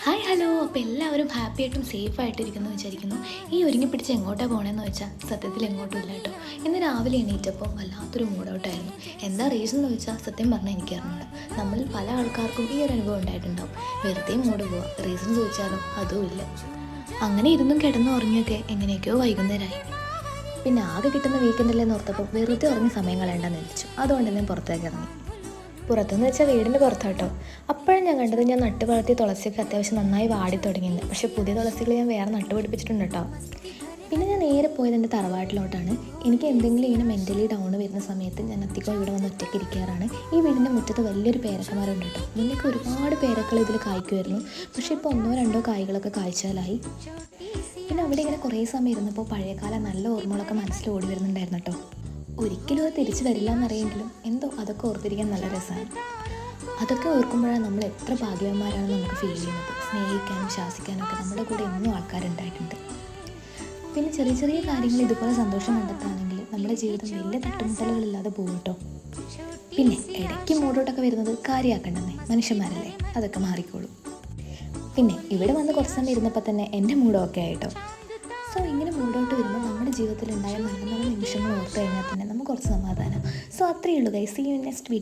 Hi hello അപ്പോൾ എല്ലാവരും happy ആയിട്ടും സേഫ് ആയിട്ടിരിക്കുന്നു വിചാരിക്കുന്നു. ഈ ഒരുങ്ങി പിടിച്ച് എങ്ങോട്ടാണ് പോകണമെന്ന് വെച്ചാൽ സത്യത്തിൽ എങ്ങോട്ടും ഇല്ല കേട്ടോ. ഇന്ന് രാവിലെ എണീറ്റപ്പോൾ വല്ലാത്തൊരു മൂഡൗട്ടായിരുന്നു എന്താ റീസൺ എന്ന് വെച്ചാൽ സത്യം പറഞ്ഞാൽ എനിക്ക് നമ്മൾ പല ആൾക്കാർക്കും ഈ ഒരു അനുഭവം ഉണ്ടായിട്ടുണ്ടാവും. വെറുതെ മൂഡ് പോവാം. റീസൺ ചോദിച്ചാലും അതും ഇല്ല. അങ്ങനെ ഇരുന്നും കിടന്നു ഉറങ്ങിയൊക്കെ എങ്ങനെയൊക്കെയോ വൈകുന്നേരമായി പിന്നെ ആകെ കിട്ടുന്ന എന്ന് ഓർത്തപ്പോൾ വെറുതെ ഉറങ്ങി സമയം കളയേണ്ടെന്ന് വിളിച്ചു അതുകൊണ്ട് ഞാൻ പുറത്തേക്ക് ഇറങ്ങി. പുറത്തുനിന്ന് വെച്ചാൽ വീടിന്റെ പുറത്താട്ടോ. അപ്പോഴും ഞാൻ കണ്ടത് ഞാൻ നട്ട് വളർത്തിയ തുളസിയൊക്കെ അത്യാവശ്യം നന്നായി വാടി തുടങ്ങിയത് പക്ഷേ പുതിയ തുളസികൾ ഞാൻ വേറെ നട്ട് പിടിപ്പിച്ചിട്ടുണ്ട് കേട്ടോ. പിന്നെ ഞാൻ നേരെ പോയത് എന്റെ തറവാട്ടിലോട്ടാണ്. എനിക്ക് എന്തെങ്കിലും ഇങ്ങനെ മെന്റലി ഡൗൺ വരുന്ന സമയത്ത് ഞാൻ അധികം ഇവിടെ വന്ന് ഒറ്റയ്ക്ക് ഇരിക്കാറാണ്. ഈ വീടിന്റെ മുറ്റത്ത് വലിയൊരു പേരക്കമരമുണ്ട് കേട്ടോ. മുന്നേക്ക് ഒരുപാട് പേരക്കൾ ഇതിൽ കായ്ക്കുമായിരുന്നു പക്ഷേ ഇപ്പോൾ ഒന്നോ രണ്ടോ കായ്കളൊക്കെ കായ്ച്ചാലായി. പിന്നെ അവിടെ ഇങ്ങനെ കുറേ സമയം ഇരുന്നപ്പോൾ പഴയകാല നല്ല ഓർമ്മകളൊക്കെ മനസ്സിൽ ഓടി വരുന്നുണ്ടായിരുന്നു കേട്ടോ. ഒരിക്കലും അത് തിരിച്ചു വരില്ല എന്നറിയെങ്കിലും എന്തോ അതൊക്കെ ഓർത്തിരിക്കാൻ നല്ല രസമാണ്. അതൊക്കെ ഓർക്കുമ്പോഴാണ് നമ്മൾ എത്ര ഭാഗ്യവന്മാരാണ് നമുക്ക് ഫീൽ ചെയ്യുന്നത്. സ്നേഹിക്കാനും ശാസിക്കാനും ഒക്കെ നമ്മുടെ കൂടെ എന്നും ആൾക്കാരുണ്ടായിട്ടുണ്ട്. പിന്നെ ചെറിയ ചെറിയ കാര്യങ്ങൾ ഇതുപോലെ സന്തോഷം കണ്ടെത്താണെങ്കിൽ നമ്മുടെ ജീവിതം വലിയ തട്ടുമുട്ടലുകളില്ലാതെ പോകും കേട്ടോ പിന്നെ ഇടയ്ക്ക് മൂടോട്ടൊക്കെ വരുന്നത് കാര്യമാക്കണ്ടെന്നേ മനുഷ്യന്മാരല്ലേ? അതൊക്കെ മാറിക്കോളും. പിന്നെ ഇവിടെ വന്ന് കുറച്ച് സമയം ഇരുന്നപ്പോൾ തന്നെ എന്റെ മൂഡൊക്കെ ആയിട്ടോ സോ ഇങ്ങനെ മൂടോട്ട് വരുമ്പോൾ നമ്മുടെ ജീവിതത്തിൽ ഉണ്ടായ നല്ല നല്ല നിമിഷങ്ങൾ ഓർത്തു കഴിഞ്ഞാൽ തന്നെ നമുക്ക് കുറച്ച് സമാധാനം. സോ അത്രയേ ഉള്ളൂ ഗൈസ് ഈ നെക്സ്റ്റ് വീഡിയോ